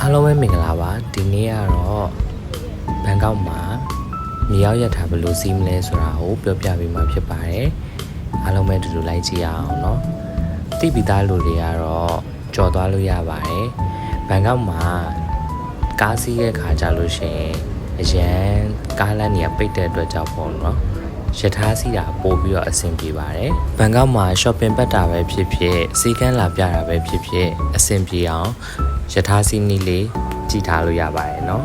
အားလုံးပဲမင်္ဂလာပါဒီနေ့ကတော့ဘန်ကောက်မှာမြေရောက်ရထားဘယ်လိုစီးမလဲဆိုတာကိုပြောပြပေးမှာဖြစ်ပါတယ်အားလုံးပဲတူတူလိုက်ကြည့်ရအောင်เนาะတိပိသားလူတွေကတော့ကြော်သွားလို့ရပါတယ်ဘန်ကောက်မှာကားစီးတဲ့ခါကြလို့ရှိရင်အရန်ကားလမ်းတွေကပိတ်တဲ့အတွက်ကြောင့်ပေါ့เนาะရထားစီးတာပို့ပြီးတော့အဆင်ပြေပါတယ်ဘန်ကောက်မှာ shopping ပတ်တာပဲဖြစ်ဖြစ်စီကန်းလာပြတာပဲဖြစ်ဖြစ်အဆင်ပြေအောင် ရထားစီးနီးလေးကြည့်ထားလို့ရပါတယ်เนาะ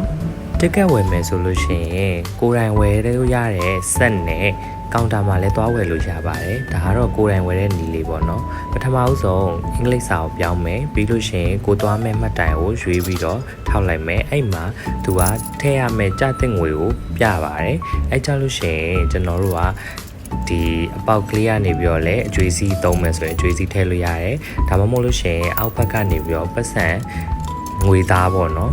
တက်ကက်ဝယ်မယ်ဆိုလို့ရှိရင်ကိုယ်တိုင်ဝယ်လို့ရတဲ့ဆက်နဲ့ကောင်တာမှာလည်းသွားဝယ်လို့ရပါတယ်ဒါကတော့ကိုယ်တိုင်ဝယ်တဲ့နီးလေးပေါ့เนาะပထမဦးဆုံးအင်္ဂလိပ်စာကိုပြောင်းမယ်ပြီးလို့ရှိရင်ကိုသွားမဲ့မှတ်တိုင်ကိုရွေးပြီးတော့ထောက်လိုက်မယ်အဲ့မှာသူကထည့်ရမယ့်ကြတဲ့ငွေကိုပြပါတယ်အဲ့ကြလို့ရှိရင်ကျွန်တော်တို့က ဒီအပေါက်ကလေးကနေပြီးတော့လည်းအကျွေးစီးသုံးမယ်ဆိုရင်အကျွေးစီးထည့်လို့ရတယ်ဒါမှမဟုတ်လို့ရှိရင်အောက်ဘက်ကနေပြီးတော့ပတ်စံငွေသားပေါ့နော်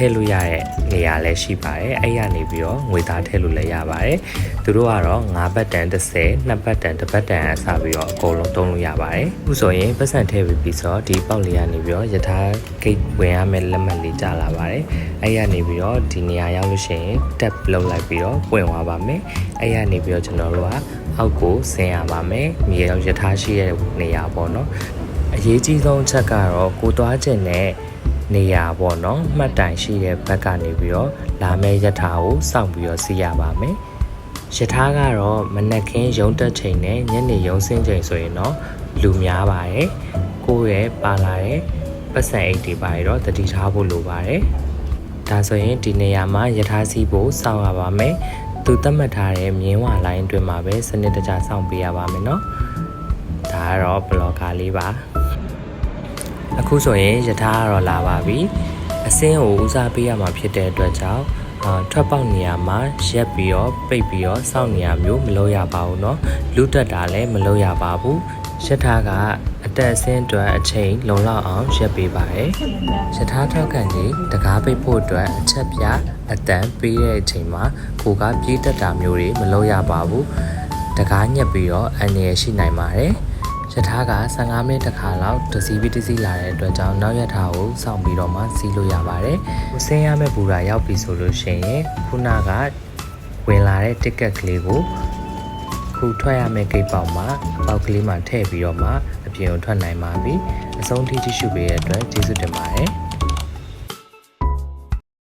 ထည့်လို့ရတဲ့နေရာလည်းရှိပါတယ်အဲ့ရနေပြီးတော့ငွေသားထည့်လို့လည်းရပါတယ်သူတို့ကတော့9ဘတ်တန်30 2ဘတ်တန်1ဘတ်တန်အစားပြီးတော့အကုန်လုံးသုံးလို့ရပါတယ်အခုဆိုရင်ပတ်စံထည့်ပြီးပြီးဆိုတော့ဒီပေါက်လေးကနေပြီးတော့ယထာဂိတ်ဝင်ရမယ့်လက်မှတ်လေးကြာလာပါတယ်အဲ့ရနေပြီးတော့ဒီနေရာရောက်လို့ရှိရင် tap လုပ်လိုက်ပြီးတော့ပွင့်သွားပါမယ်အဲ့ရနေပြီးတော့ကျွန်တော်တို့ကအောက်ကိုဆင်းရပါမယ်မြေရောက်ယထာရှိတဲ့နေရာပေါ့နော်အရေးကြီးဆုံးအချက်ကတော့ကိုသွားခြင်းနဲ့ နေရာပေါ့နော်မှတ်တိုင်ရှိတဲ့ဘက်ကနေပြီးတော့လာမယ့်ယထာကိုစောင့်ပြီးတော့စီးရပါမယ်ယထာကတော့မနက်ခင်းရုံတက်ချိန်နဲ့ညနေရုံဆင်းချိန်ဆိုရင်တော့လူများပါတယ်ကိုယ့်ရဲ့ပါလာတဲ့ပတ်စံအိတ်တွေပါရတော့တတိထားဖို့လိုပါတယ်ဒါဆိုရင်ဒီနေရာမှာယထာစီးဖို့စောင့်ရပါမယ်သူသတ်မှတ်ထားတဲ့မြင်းဝလိုင်းအတွင်းမှာပဲစနစ်တကျစောင့်ပေးရပါမယ်နော်ဒါကတော့ဘလော့ဂါလေးပါ အခုဆိုရင်ယထာကတော့လာပါပြီအစင်းကိုဦးစားပေးရမှာဖြစ်တဲ့အတွက်ကြောင့်အာထွက်ပေါက်နေရာမှာရက်ပြီးတော့ပိတ်ပြီးတော့စောင့်နေရမျိုးမလုပ်ရပါဘူးเนาะလူတက်တာလည်းမလုပ်ရပါဘူးယထာကအတက်အစင်းအတွက်အချိန်လုံလောက်အောင်ရက်ပေးပါတယ်ယထာထောက်ကန်ကြီးတကားပိတ်ဖို့အတွက်အချက်ပြအတန်ပေးတဲ့အချိန်မှာကိုကပြေးတက်တာမျိုးတွေမလုပ်ရပါဘူးတကားညက်ပြီးတော့အန်ရယ်ရှိနိုင်ပါတယ် ရထားက15မိနစ်တခါလောက်တစ်စီးပြီးတစ်စီးလာတဲ့အတွက်ကြောင့်နောက်ရထားကိုစောင့်ပြီးတော့မှစီးလို့ရပါတယ်။ကိုဆင်းရမယ့်ဘူရာရောက်ပြီဆိုလို့ရှိရင်ခုနကဝင်လာတဲ့ ticket ကလေးကိုခုထွက်ရမယ့်ဂိတ်ပေါက်မှာအပေါက်ကလေးမှာထည့်ပြီးတော့မှအပြင်ကိုထွက်နိုင်ပါပြီ။အဆုံးထိကြည့်ရှုပေးတဲ့အတွက်ကျေးဇူးတင်ပါတယ်။